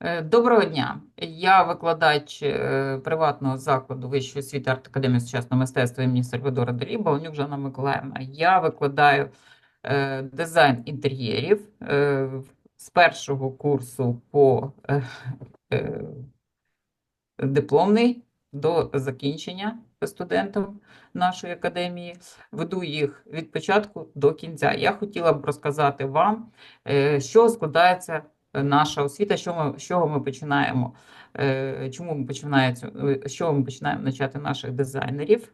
Е, Доброго дня. Я викладач е, приватного закладу Вищої освіти арт-академії сучасного мистецтва імені Сальвадора Далі, Баланюк Жанна Миколаївна. Я викладаю е, дизайн інтер'єрів з першого курсу по дипломний до закінчення студентам нашої академії. Веду їх від початку до кінця. Я хотіла б розказати вам, що складається наша освіта, що ми, з чого ми починаємо, е, чому ми починаємо, з чого ми починаємо навчати наших дизайнерів.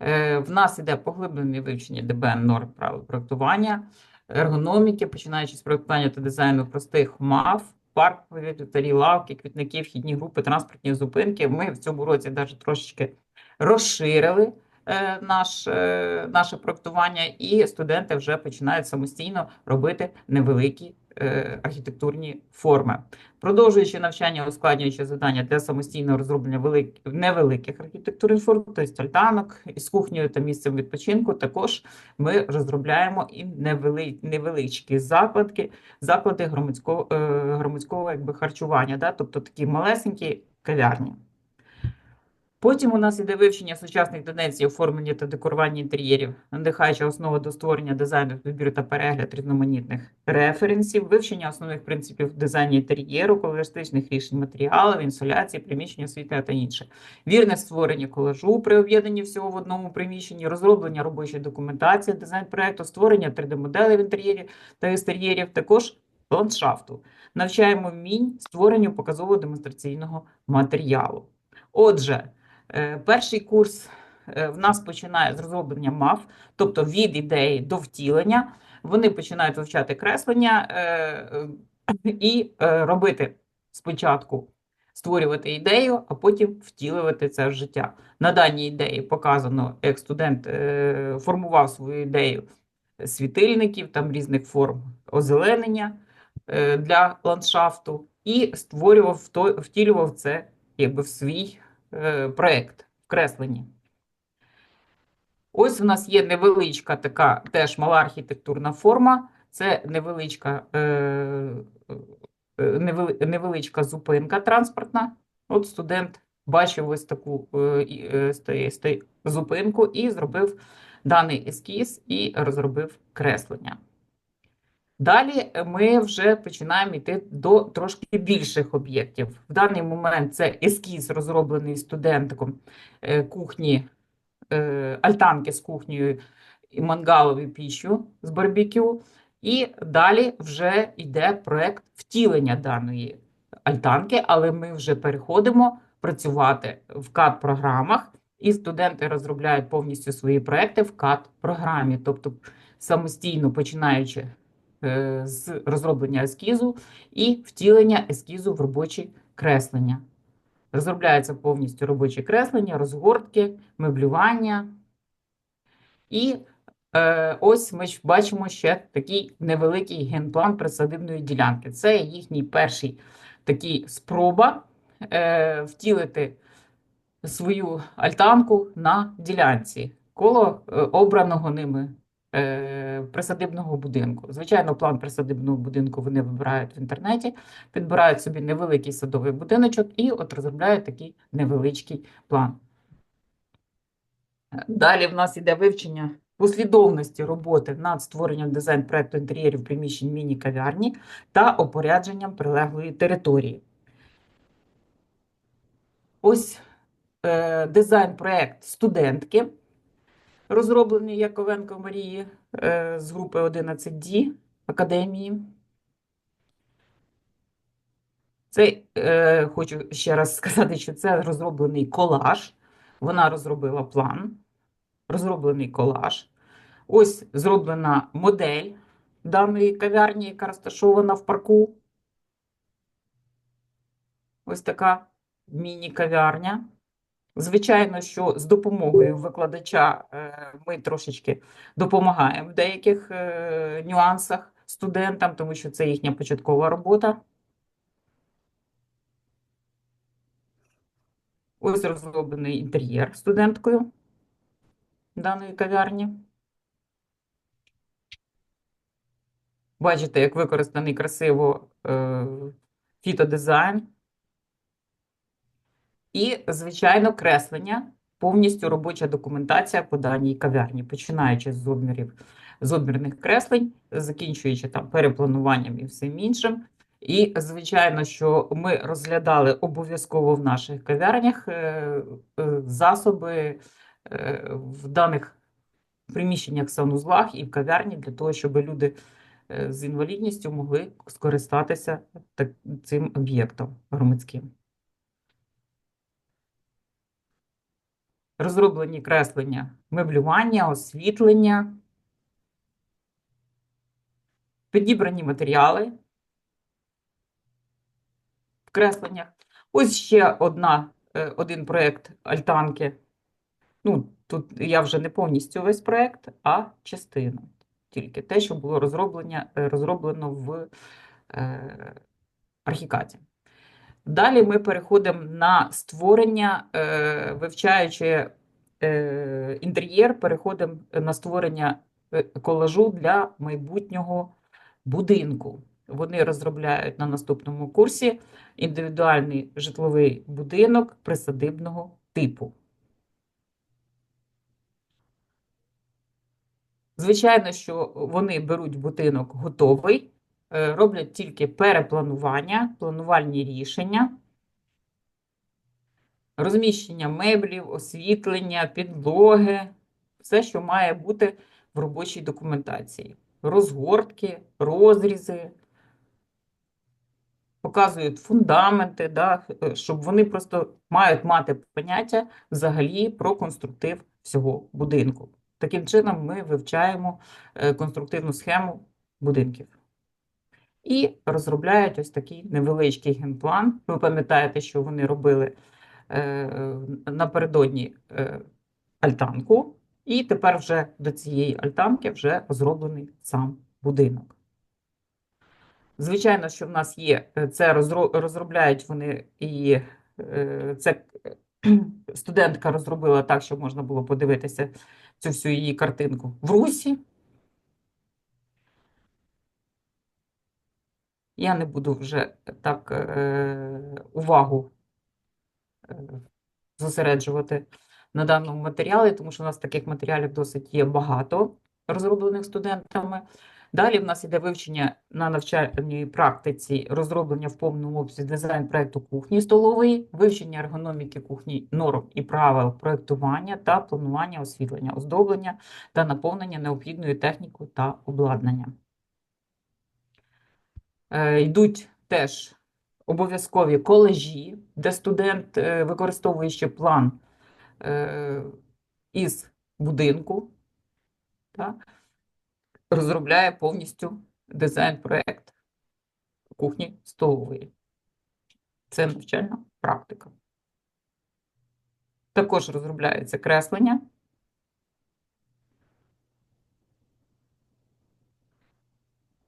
Е, В нас іде поглиблене вивчення ДБН норм правил проектування, ергономіки, починаючи з проектування та дизайну простих мав, парк, повітря, лавки, квітники, вхідні групи, транспортні зупинки. Ми в цьому році навіть трошечки розширили е, наш, е, наше проектування, і студенти вже починають самостійно робити невеликі е, архітектурні форми. Продовжуючи навчання, ускладнюючи завдання для самостійного розроблення велик... невеликих архітектурних форм, тобто альтанок із кухнею та місцем відпочинку, також ми розробляємо і невели... невеличкі закладки, заклади громадського, е, громадського якби, харчування, да? тобто такі малесенькі кав'ярні. Потім у нас іде вивчення сучасних тенденцій оформлення та декорування інтер'єрів, надихаюча основа до створення дизайну, підбір та перегляд різноманітних референсів, вивчення основних принципів дизайну інтер'єру, колористичних рішень матеріалів, інсоляції, приміщення освітлення та інше. Вірне створення колажу при об'єднанні всього в одному приміщенні, розроблення робочої документації, дизайн проекту, створення 3D-моделей в інтер'єрі та екстер'єрів, також ландшафту. Навчаємо вмінь створенню показово демонстраційного матеріалу. Отже, перший курс е, в нас починає з розроблення мав, тобто від ідеї до втілення. Вони починають вивчати креслення е, і робити спочатку створювати ідею, а потім втілювати це в життя. На даній ідеї показано, як студент формував свою ідею світильників, там різних форм озеленення для ландшафту, і створював, втілював це якби в свій. Е, проєкт в кресленні. Ось у нас є невеличка така теж мала архітектурна форма. Це невеличка е, е, невеличка зупинка транспортна. От студент бачив ось таку зупинку і зробив даний ескіз і розробив креслення. Далі ми вже починаємо йти до трошки більших об'єктів. В даний момент це ескіз, розроблений студентиком е, кухні, е, альтанки з кухнею і мангалові піщу з барбекю. І далі вже йде проєкт втілення даної альтанки, але ми вже переходимо працювати в CAD-програмах, і студенти розробляють повністю свої проекти в CAD-програмі, тобто самостійно починаючи. Е, з розроблення ескізу і втілення ескізу в робочі креслення. Розробляється повністю робочі креслення, розгортки, меблювання. І е, ось ми бачимо ще такий невеликий генплан присадибної ділянки. Це їхній перший такий спроба е, втілити свою альтанку на ділянці коло е, обраного ними присадибного будинку. Звичайно, план присадибного будинку вони вибирають в інтернеті, підбирають собі невеликий садовий будиночок і от розробляють такий невеличкий план. Далі в нас йде вивчення послідовності роботи над створенням дизайн проекту інтер'єрів приміщень міні-кав'ярні та опорядженням прилеглої території. Ось е, дизайн-проект студентки розроблений Яковенко Марії е, з групи 11D Академії. Це е, хочу ще раз сказати, що це розроблений колаж. Вона розробила план, розроблений колаж. Ось зроблена модель даної кав'ярні, яка розташована в парку. Ось така міні-кав'ярня. Звичайно, що з допомогою викладача е, ми трошечки допомагаємо в деяких е, нюансах студентам, тому що це їхня початкова робота. Ось розроблений інтер'єр студенткою даної кав'ярні. Бачите, як використаний красиво е, фітодизайн і, звичайно, креслення, повністю робоча документація по даній кав'ярні, починаючи з обмірів, з обмірних креслень, закінчуючи там переплануванням і всім іншим. І, звичайно, що ми розглядали обов'язково в наших кав'ярнях е, е, засоби е, в даних приміщеннях, санузлах і в кав'ярні для того, щоб люди з інвалідністю могли скористатися цим об'єктом громадським. Розроблені креслення меблювання, освітлення, підібрані матеріали в кресленнях. Ось ще одна, е, один проєкт альтанки. Ну, тут я вже не повністю весь проєкт, а частину. Тільки те, що було е, розроблено в е, архікаді. Далі ми переходимо на створення, е, вивчаючи е, інтер'єр, переходимо на створення е, колажу для майбутнього будинку. Вони розробляють на наступному курсі індивідуальний житловий будинок присадибного типу. Звичайно, що вони беруть будинок готовий, роблять тільки перепланування, планувальні рішення, розміщення меблів, освітлення, підлоги, все, що має бути в робочій документації. Розгортки, розрізи, показують фундаменти, да, е, щоб вони просто мають мати поняття взагалі про конструктив всього будинку. Таким чином ми вивчаємо е, конструктивну схему будинків. І розробляють ось такий невеличкий генплан. Ви пам'ятаєте, що вони робили е, напередодні е, альтанку, і тепер вже до цієї альтанки вже зроблений сам будинок. Звичайно, що в нас є, е, це розробляють вони і це студентка розробила так, щоб можна було подивитися цю всю її картинку в русі. Я не буду вже так е, увагу е, зосереджувати на даному матеріалі, тому що у нас таких матеріалів досить є багато, розроблених студентами. Далі в нас іде вивчення на навчальній практиці, розроблення в повному обсязі дизайн проекту кухні столової, вивчення ергономіки кухні, норм і правил проектування та планування освітлення, оздоблення та наповнення необхідною технікою та обладнанням. Е, Йдуть теж обов'язкові колежі, де студент, е, використовуючи план е, із будинку, так, розробляє повністю дизайн-проект кухні столової. Це навчальна практика. Також розробляється креслення.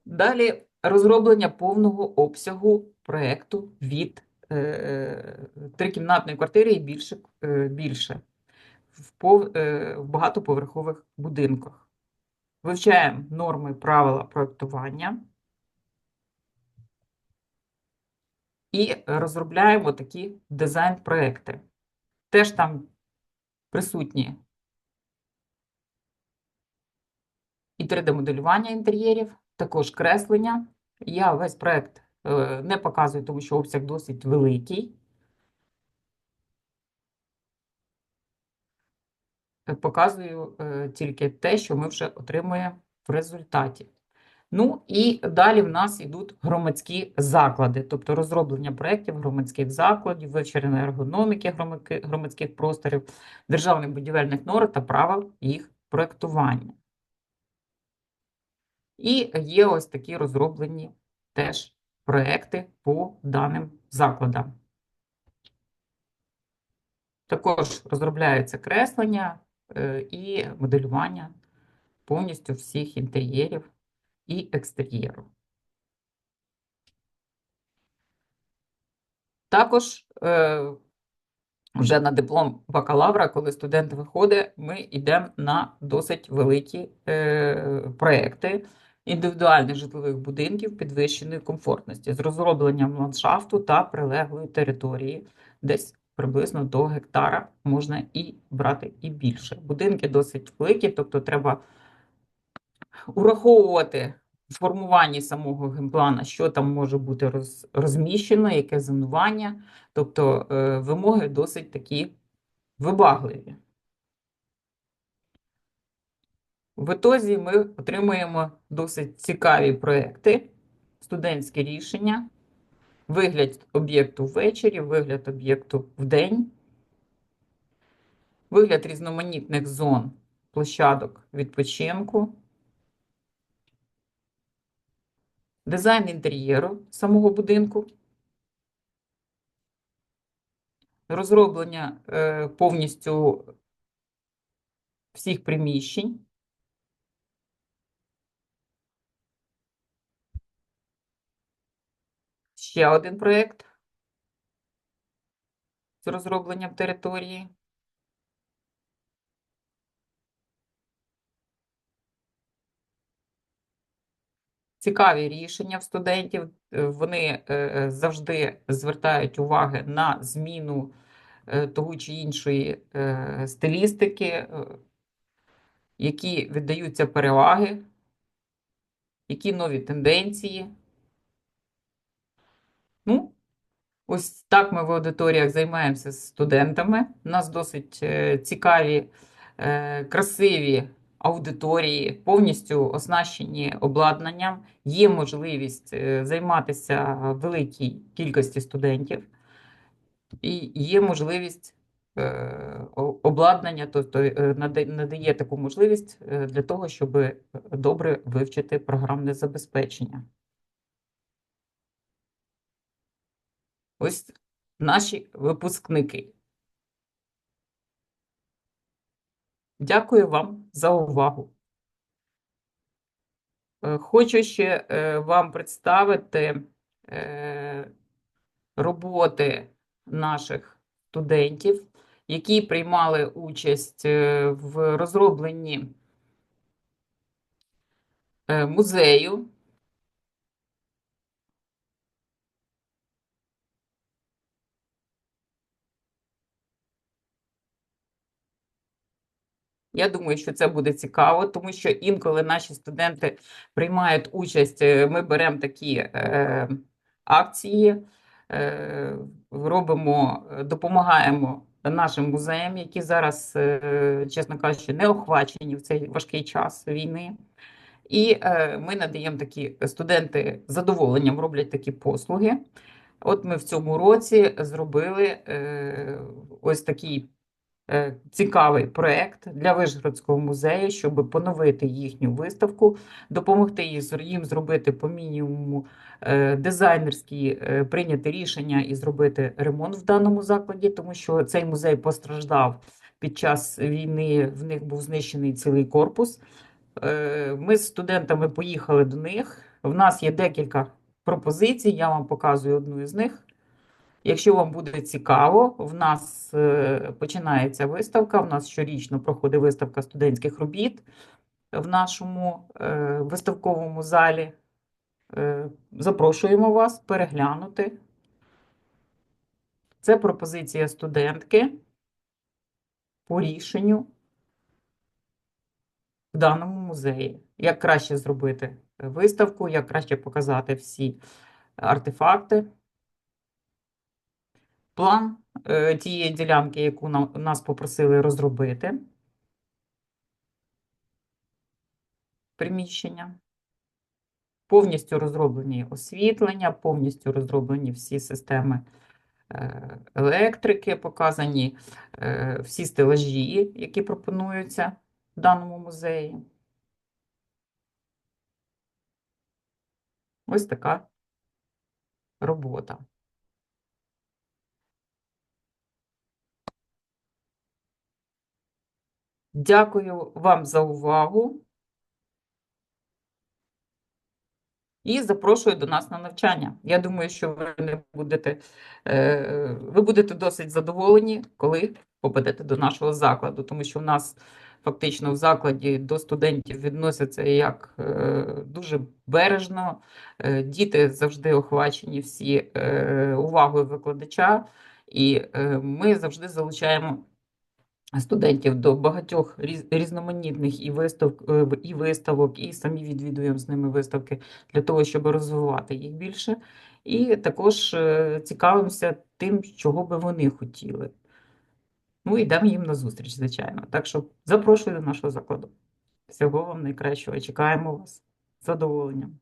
Далі розроблення повного обсягу проєкту від е, трикімнатної квартири і більше, е, більше в, пов, е, в багатоповерхових будинках. Вивчаємо норми правила проєктування і розробляємо такі дизайн-проекти. Теж там присутні і 3D-моделювання інтер'єрів, також креслення. Я весь проект е, не показую, тому що обсяг досить великий. Е, Показую е, тільки те, що ми вже отримуємо в результаті. Ну і далі в нас йдуть громадські заклади, тобто розроблення проєктів громадських закладів, вивчення ергономіки громадських просторів, державних будівельних норм та правил їх проєктування. І є ось такі розроблені теж проекти по даним закладам. Також розробляється креслення е, і моделювання повністю всіх інтер'єрів і екстер'єру. Також е, вже на диплом бакалавра, коли студент виходить, ми йдемо на досить великі е, проекти. Індивідуальних житлових будинків підвищеної комфортності з розробленням ландшафту та прилеглої території, десь приблизно до гектара можна і брати і більше. Будинки досить великі, тобто треба ураховувати в формуванні самого генплана, що там може бути роз, розміщено, яке зонування. Тобто е, вимоги досить такі вибагливі. В ітозі ми отримуємо досить цікаві проекти, студентське рішення, вигляд об'єкту ввечері, вигляд об'єкту вдень, вигляд різноманітних зон площадок відпочинку, дизайн інтер'єру самого будинку, розроблення е, повністю всіх приміщень. Ще один проєкт з розробленням території. Цікаві рішення в студентів. Е, Вони е, завжди звертають уваги на зміну е, того чи іншої е, стилістики, е, які віддаються переваги, які нові тенденції. Ну, ось так ми в аудиторіях займаємося з студентами. У нас досить е, цікаві, е, красиві аудиторії, повністю оснащені обладнанням. Є можливість е, займатися великій кількості студентів, і є можливість обладнання, тобто надає таку можливість для того, щоб добре вивчити програмне забезпечення. Ось наші випускники. Дякую вам за увагу. Е, Хочу ще е, вам представити е, роботи наших студентів, які приймали участь в розробленні музею. Я думаю, що це буде цікаво, тому що інколи наші студенти приймають участь, е, ми беремо такі е, акції, е, робимо, е, допомагаємо нашим музеям, які зараз, е, чесно кажучи, не охвачені в цей важкий час війни. І е, ми надаємо такі студенти задоволенням роблять такі послуги. От ми в цьому році зробили е, ось такий цікавий проєкт для Вишгородського музею, щоб поновити їхню виставку, допомогти їм зробити по мінімуму е, дизайнерські е, прийняти рішення і зробити ремонт в даному закладі, тому що цей музей постраждав під час війни, в них був знищений цілий корпус. Е, Ми з студентами поїхали до них. В нас є декілька пропозицій, я вам показую одну із них. Якщо вам буде цікаво, в нас е, починається виставка. В нас щорічно проходить виставка студентських робіт в нашому е, виставковому залі. Е, Запрошуємо вас переглянути. Це пропозиція студентки по рішенню в даному музеї. Як краще зробити виставку, як краще показати всі артефакти. План е, тієї ділянки, яку нас попросили розробити. Приміщення. Повністю розроблені освітлення, повністю розроблені всі системи е, електрики, показані е, всі стелажі, які пропонуються в даному музеї. Ось така робота. Дякую вам за увагу і запрошую до нас на навчання. Я думаю, що ви не будете, е, ви будете досить задоволені, коли попадете до нашого закладу, тому що у нас фактично в закладі до студентів відносяться як е, дуже бережно. Е, Діти завжди охвачені всі увагою викладача, і ми завжди залучаємо студентів до багатьох різноманітних і вистав, е, і виставок, і самі відвідуємо з ними виставки для того, щоб розвивати їх більше. І також е, цікавимося тим, чого би вони хотіли. Ну, йдемо їм на зустріч, звичайно. Так що запрошую до нашого закладу. Всього вам найкращого. Чекаємо вас з задоволенням.